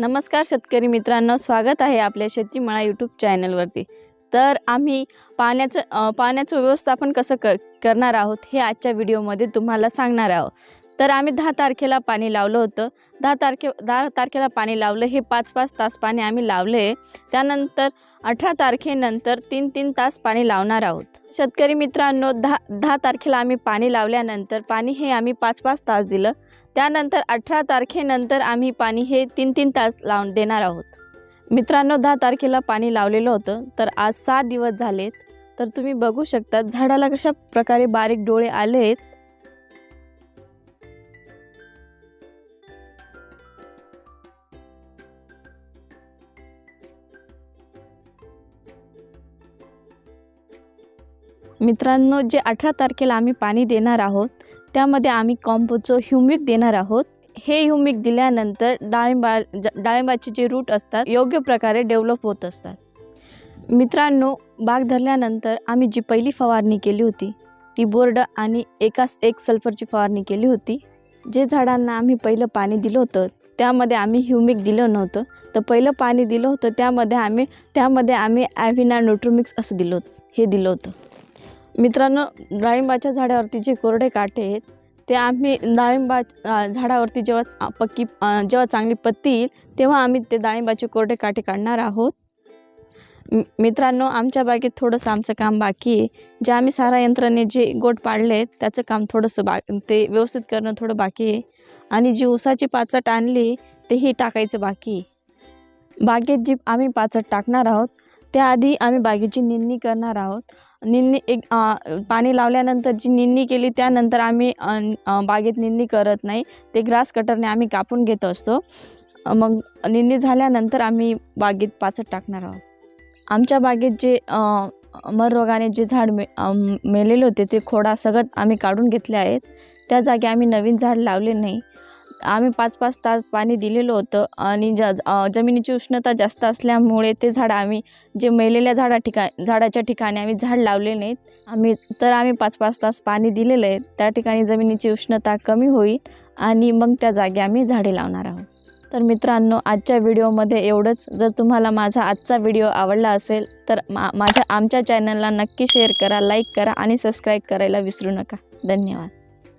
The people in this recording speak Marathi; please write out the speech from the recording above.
नमस्कार शेतकरी मित्रांनो स्वागत आहे आपल्या शेतीमळा यूट्यूब चॅनलवरती तर आम्ही पाण्याचं पाण्याचं व्यवस्थापन कसं क करणार आहोत हे आजच्या व्हिडिओमध्ये तुम्हाला सांगणार आहोत. तर आम्ही दहा तारखेला पाणी लावलं होतं. दहा तारखे दहा तारखेला पाणी लावलं. हे पाच पाच तास पाणी आम्ही लावले. त्यानंतर अठरा तारखेनंतर तीन तीन तास पाणी लावणार आहोत. शेतकरी मित्रांनो दहा दहा तारखेला आम्ही पाणी लावल्यानंतर पाणी हे आम्ही पाच पाच तास दिलं. त्यानंतर अठरा तारखेनंतर आम्ही पाणी हे तीन तीन तास लावून देणार आहोत. मित्रांनो दहा तारखेला पाणी लावलेलं होतं. तर आज सात दिवस झालेत. तर तुम्ही बघू शकता झाडाला कशा प्रकारे बारीक डोळे आले आहेत मित्रांनो जे अठरा तारखेला आम्ही पाणी देणार आहोत त्यामध्ये आम्ही कॉम्पोचं ह्युमिक देणार आहोत. हे ह्युमिक दिल्यानंतर डाळिंबा ज- डाळिंबाचे जे रूट असतात योग्य प्रकारे डेव्हलप होत असतात. मित्रांनो बाग धरल्यानंतर आम्ही जी पहिली फवारणी केली होती ती बोर्ड आणि एकाच एक सल्फरची फवारणी केली होती. जे झाडांना आम्ही पहिलं पाणी दिलं होतं त्यामध्ये आम्ही ह्युमिक दिलं नव्हतं. तर पहिलं पाणी दिलं होतं त्यामध्ये आम्ही त्यामध्ये आम्ही ॲव्हिना न्यूट्रोमिक्स असं दिलं होतं हे दिलं होतं. मित्रांनो डाळिंबाच्या झाडावरती जे कोरडे काटे आहेत ते आम्ही डाळिंबा झाडावरती जेव्हा पक्की जेव्हा चांगली पत्ती येईल तेव्हा आम्ही ते डाळिंबाचे कोरडे काटे काढणार आहोत. मित्रांनो आमच्या बागेत थोडंसं आमचं काम बाकी आहे. जे आम्ही सारा यंत्राने जे गोट पाडले आहेत त्याचं काम थोडंसं बा ते व्यवस्थित करणं थोडं बाकी आहे. आणि जी ऊसाची पाचट आणली तेही टाकायचं बाकी आहे. बागेत जी आम्ही पाचट टाकणार आहोत त्याआधी आम्ही बागेची निंदणी करणार आहोत. निंदणी एक पाणी लावल्यानंतर जी निंदणी केली त्यानंतर आम्ही बागेत निंदणी करत नाही. ते ग्रास कटरने आम्ही कापून घेत असतो. मग निंदणी झाल्यानंतर आम्ही बागेत पाचट टाकणार आहोत. आमच्या बागेत जे मररोगाने जे झाड मे मेलेले होते ते खोडा सगळं आम्ही काढून घेतले आहेत. त्या जागी आम्ही नवीन झाड लावले नाही. आम्ही पाच पाच तास पाणी दिलेलं होतं आणि ज जमिनीची उष्णता जास्त असल्यामुळे ते झाड आम्ही जे मेलेल्या झाडा ठिका झाडाच्या ठिकाणी आम्ही झाड लावले नाहीत. आम्ही तर आम्ही पाच पाच तास पाणी दिलेलं आहे. त्या ठिकाणी जमिनीची उष्णता कमी होईल आणि मग त्या जागी आम्ही झाडे लावणार आहोत. तर मित्रांनो आजच्या व्हिडिओमध्ये एवढंच. जर तुम्हाला माझा आजचा व्हिडिओ आवडला असेल तर मा माझ्या आमच्या चॅनलला नक्की शेअर करा लाईक करा आणि सबस्क्राईब करायला विसरू नका. धन्यवाद.